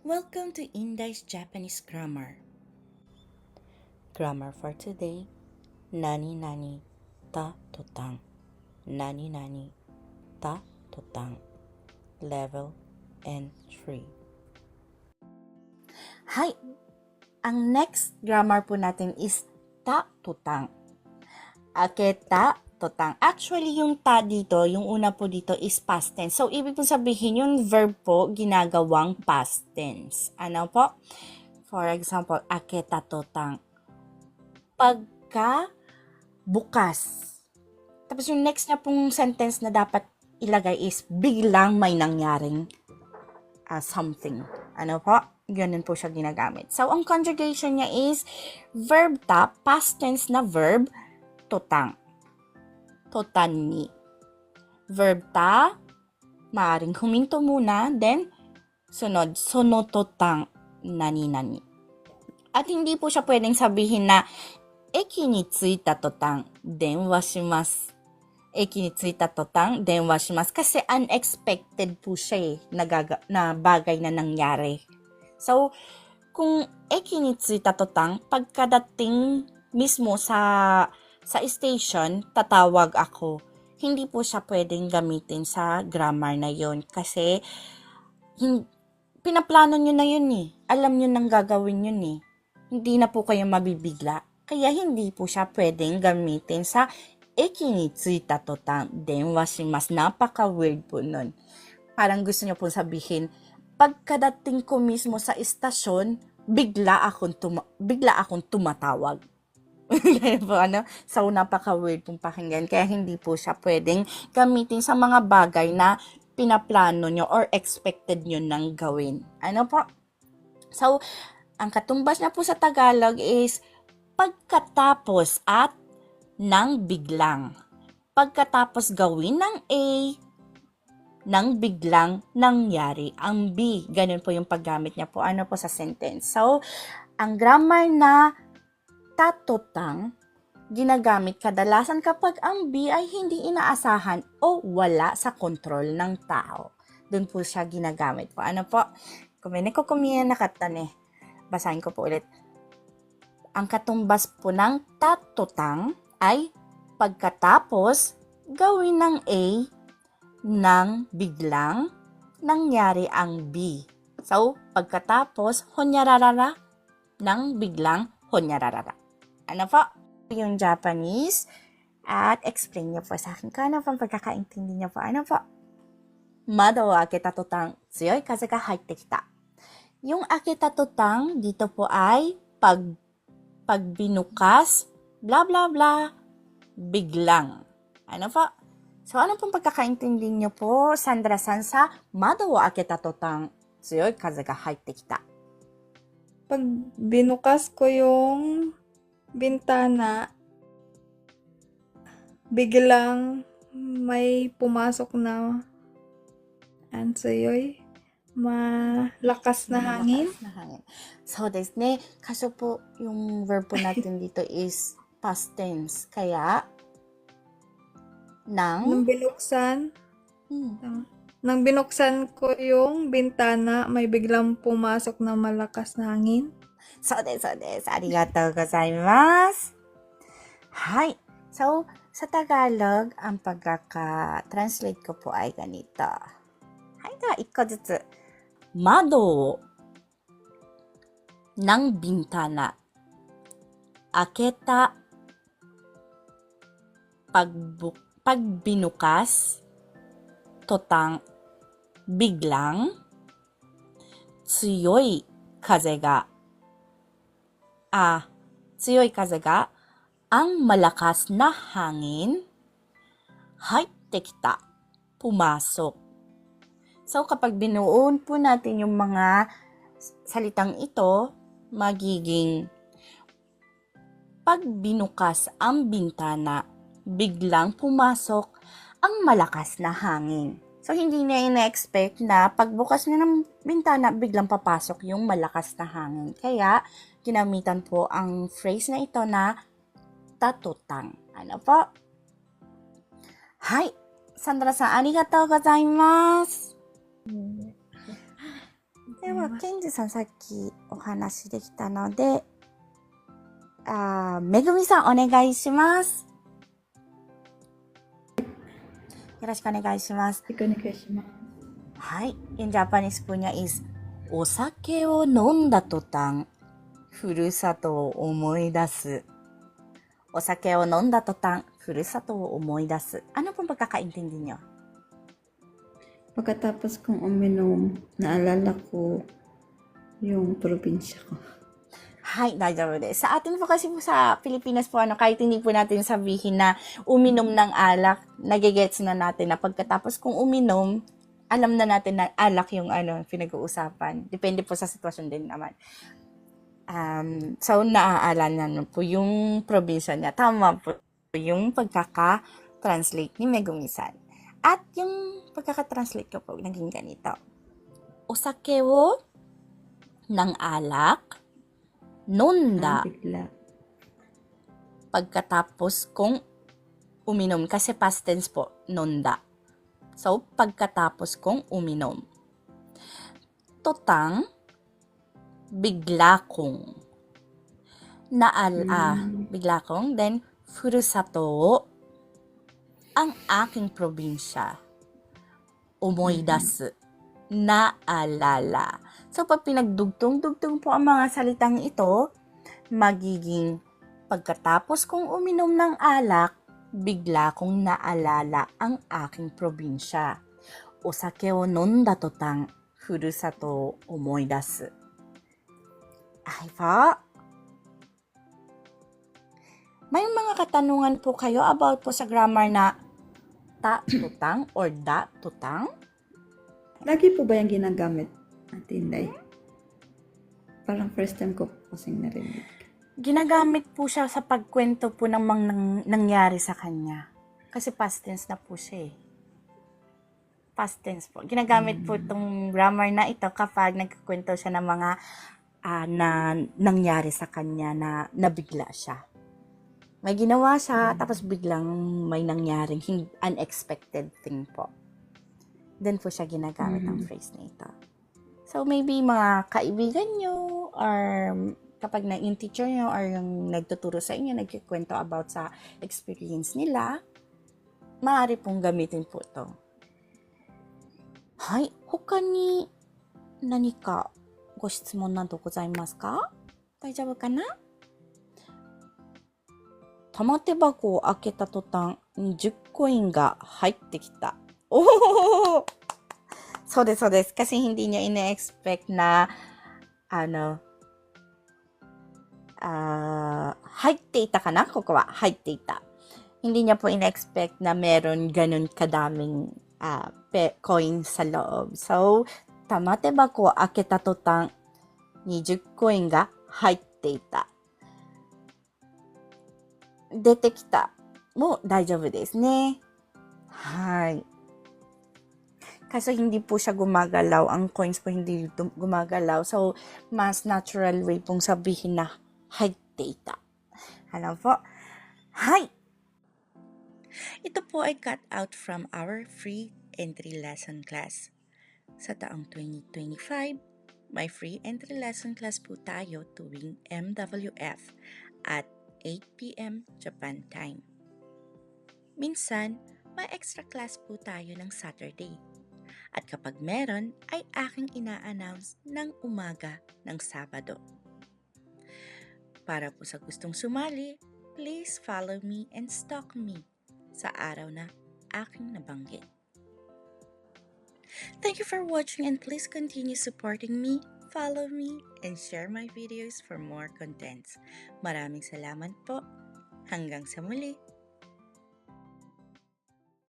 Welcome to Indai's Japanese Grammar. Grammar for today. Nani nani ta totang. Nani nani ta totang. Level N3. Hi! Ang next grammar po natin is ta totang. Totang. Actually, yung ta dito, yung una po dito is past tense. So, ibig po sabihin, yung verb po, ginagawang past tense. Ano po? For example, aketa totang. Pagka bukas. Tapos yung next na pong sentence na dapat ilagay is biglang may nangyaring uh, something. Ano po? Ganun po siya ginagamit. So, ang conjugation niya is verb ta, past tense na verb, totang. Totanni. Verb ta, maaring huminto muna, then, sunod, sono totang, nani nani. At hindi po siya pwedeng sabihin na, eki ni tsuita totang, denwa shimasu. Eki ni tsuita totang, denwa shimasu. Kasi unexpected po siya eh, nagaga- na bagay na nangyari. So, kung eki ni tsuita totang, pagkadating mismo sa sa station, tatawag ako. Hindi po siya pwedeng gamitin sa grammar na yon kasi hin- pinaplano nyo na yun eh. Alam nyo nang gagawin yun eh. Hindi na po kayo mabibigla. Kaya hindi po siya pwedeng gamitin sa eki ni tsuita totang denwa shimasu. Napaka-weird po nun. Parang gusto nyo po sabihin, pagkadating ko mismo sa istasyon, bigla akong, tuma- bigla akong tumatawag. Ganun po, ano? So, napaka-weird pong pakinggan. Kaya hindi po siya pwedeng gamitin sa mga bagay na pinaplano nyo or expected nyo nang gawin. Ano po? So, ang katumbas na po sa Tagalog is pagkatapos at nang biglang. Pagkatapos gawin ng A, nang biglang nangyari ang B. Ganun po yung paggamit niya po. Ano po sa sentence. So, ang grammar na tatotang ginagamit kadalasan kapag ang B ay hindi inaasahan o wala sa kontrol ng tao. Doon po siya ginagamit po. Ano po? Kumene ko kumiya nakatane. Basahin ko po ulit. Ang katumbas po ng tatotang ay pagkatapos gawin ng A nang biglang nangyari ang B. So, pagkatapos, honyararara nang biglang honyararara. Ano po? Yung Japanese. At explain niyo po sa akin kung ano pang pagkakaintindi niyo po. Ano po? Mado wa aketa totang tsuyoy kaze ga haite kita. Yung aketa totang dito po ay pag pagbinukas, bla bla bla, biglang. Ano po? So, ano pong pagkakaintindi niyo po, Sandra-san, sa mado wa aketa totang tsuyoy kaze ga haite kita? Pag binukas ko yung bintana, biglang may pumasok na ansayoy, malakas na hangin. Malakas na hangin. So, des ne, kaso po yung verb po natin dito is past tense. Kaya, nang, Nung binuksan, hmm, nang binuksan ko yung bintana, may biglang pumasok na malakas na hangin. そうです、そうです。ありがとうございます。はい。So, sa Tagalog, ang pagkaka-translate ko po ay ganito. Hay, na, iko jutsu. Mado ng bintana. Aketa pagbu pagbinukas totang biglang tsuyoy kaze ga ah, tsuyoy kaze ga, ang malakas na hangin, haite kita, pumasok. So, kapag binuon po natin yung mga salitang ito, magiging pag binukas ang bintana, biglang pumasok ang malakas na hangin. So, hindi niya ina-expect na pagbukas niya ng bintana, biglang papasok yung malakas na hangin. Kaya, ginamitan po ang phrase na ito na tatutang. Ano po? Hi! Sandra sa arigatou gozaimasu. では、ケンジさんさっきお話できたので、あーめぐみさんお願いします。 よろしくお願いします。よろしく。はい。In Japanese Punya お酒を飲んだ途端、ふるさとを思い出す。お酒を飲んだ途端、ふるさとを思い出す。あのポンポカカインティンディニョ。パカタパスコンオメノン、ナ、Hi, Nadia Rodez. Sa atin po kasi po sa Pilipinas po, ano, kahit hindi po natin sabihin na uminom ng alak, nagigets na natin na pagkatapos kung uminom, alam na natin na alak yung ano, pinag-uusapan. Depende po sa sitwasyon din naman. Um, so, naaala na po yung probinsya niya. Tama po yung pagkaka-translate ni Megumisan. At yung pagkaka-translate ko po, naging ganito. Osake wo ng alak, nonda Bigla. pagkatapos kong uminom. Kasi past tense po, nonda. So, pagkatapos kong uminom. Totang, bigla kong. Naal, ah, bigla kong. Then, furusato, ang aking probinsya. Umoidasu, naalala. So, pag pinagdugtong-dugtong po ang mga salitang ito, magiging pagkatapos kong uminom ng alak, bigla kong naalala ang aking probinsya. Osake o nonda totang, furusato o omoidasu. Ay po. May mga katanungan po kayo about po sa grammar na ta tutang or da tutang? Lagi po ba yung ginagamit natin, Day? Parang first time ko po kasing narinig. Ginagamit po siya sa pagkwento po ng mga nang- nangyari sa kanya. Kasi past tense na po siya eh. Past tense po. Ginagamit po itong grammar na ito kapag nagkikwento siya ng mga ah, na nangyari sa kanya na nabigla siya. May ginawa siya, tapos biglang may nangyaring hin- unexpected thing po. Then po siya ginagamit ng Mhm. phrase na ito. So, maybe mga kaibigan nyo or kapag na yung teacher nyo or yung nagtuturo sa inyo, nagkikwento about sa experience nila, maaari pong gamitin po ito. Hai, hoka ni nani ka ご質問などございますか大丈夫かな玉手箱を開けた途端、10コインが入ってきた。 おおそうです、そうです。Kasi hindi niya ina-expect na, ano, ah, 入っていたかなここは、入っていた。hindi niya po ina-expect na meron ganun kadaming ah, pe- coin sa loob. So, 玉手箱を開けた途端、20コインが入っていた。出てきた。も大丈夫ですね。はい。 Kaso hindi po siya gumagalaw. Ang coins po hindi gumagalaw. So, mas natural way pong sabihin na high data. Ano po? Hi! Ito po ay cut out from our free entry lesson class. Sa taong 2025, may free entry lesson class po tayo tuwing MWF at 8pm Japan time. Minsan, may extra class po tayo ng Saturday. At kapag meron, ay aking ina-announce ng umaga ng Sabado. Para po sa gustong sumali, please follow me and stalk me sa araw na aking nabanggit. Thank you for watching and please continue supporting me, follow me, and share my videos for more contents. Maraming salamat po. Hanggang sa muli.